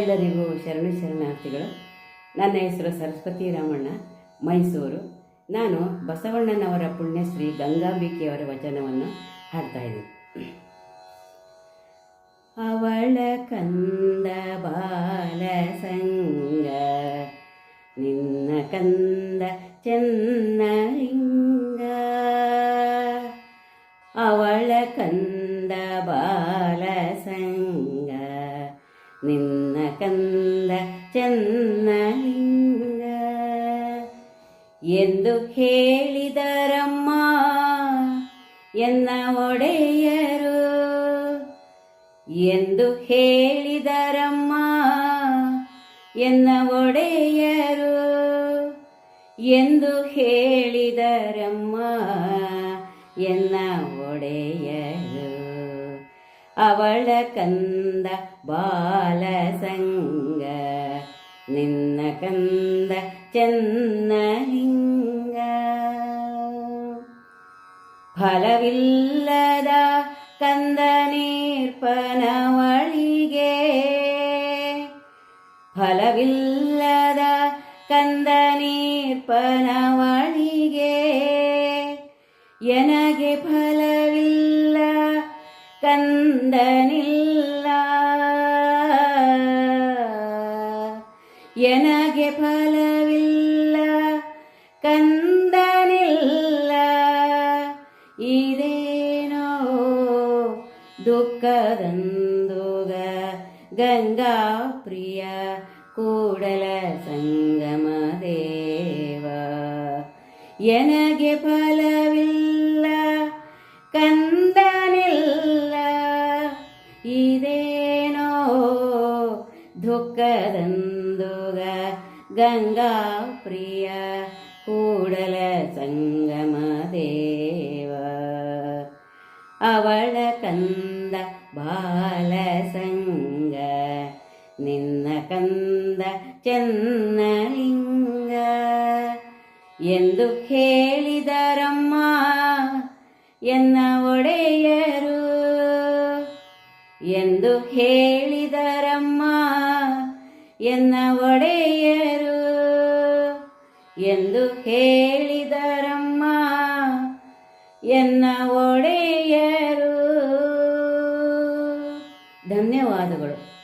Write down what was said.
ಎಲ್ಲರಿಗೂ ಶರಣು ಶರಣಾರ್ಥಿಗಳು. ನನ್ನ ಹೆಸರು ಸರಸ್ವತಿ ರಾಮಣ್ಣ, ಮೈಸೂರು. ನಾನು ಬಸವಣ್ಣನವರ ಪುಣ್ಯಶ್ರೀ ಗಂಗಾಂಬಿಕೆಯವರ ವಚನವನ್ನು ಹಾಡ್ತಾ ಇದ್ದೀನಿ. ಅವಳ ಕಂದ ಬಾಲ ಸಂಗ, ನಿನ್ನ ಕಂದ ಚೆನ್ನಲಿಂಗ. ಅವಳ ಕಂದ ಬಾಲ ಚಂದ ಚೆನ್ನಲಿಂಗ. ಎಂದು ಹೇಳಿದರಮ್ಮ ಎನ್ನ ಒಡೆಯರು. ಎಂದು ಹೇಳಿದರಮ್ಮ ಎನ್ನ ಒಡೆಯರು. ಎಂದು ಹೇಳಿದರಮ್ಮ ಎನ್ನ ಅವಳ ಕಂದ ಬಾಲ ಸಂಗ ನಿನ್ನ ಕಂದ ಚೆನ್ನಲಿಂಗ ಫಲವಿಲ್ಲದ ಕಂದ ನೀರ್ಪನವಳಿಗೆ ಫಲವಿಲ್ಲದ ಕಂದ ನೀರ್ಪನವಳಿಗೆ ಎನಗೆ ಫಲವಿಲ್ಲ ಕಂದನಿಲ್ಲ. ಎನಗೆ ಫಲವಿಲ್ಲ. ಕಂದನಿಲ್ಲ. ಇದೇನೋ ದುಃಖದಂದುಗ ಗಂಗಾ ಪ್ರಿಯ ಕೂಡಲ ಸಂಗಮ ದೇವ. ಎನಗೆ ಫಲವಿಲ್ಲ ಇದೇನೋ ದುಃಖದಂದುಗ ಗಂಗಾ ಪ್ರಿಯ ಕೂಡಲ ಸಂಗಮ ದೇವ. ಅವಳ ಕಂದ ಬಾಲ ಸಂಗ, ನಿನ್ನ ಕಂದ ಚೆನ್ನಲಿಂಗ. ಎಂದು ಹೇಳಿದರಮ್ಮ ಎನ್ನ ಒಡೆಯರು ಎಂದು ಹೇಳಿದರಮ್ಮ ಎನ್ನ ಒಡೆಯರು? ಎಂದು ಹೇಳಿದರಮ್ಮ ಎನ್ನ ಒಡೆಯರು? ಧನ್ಯವಾದಗಳು.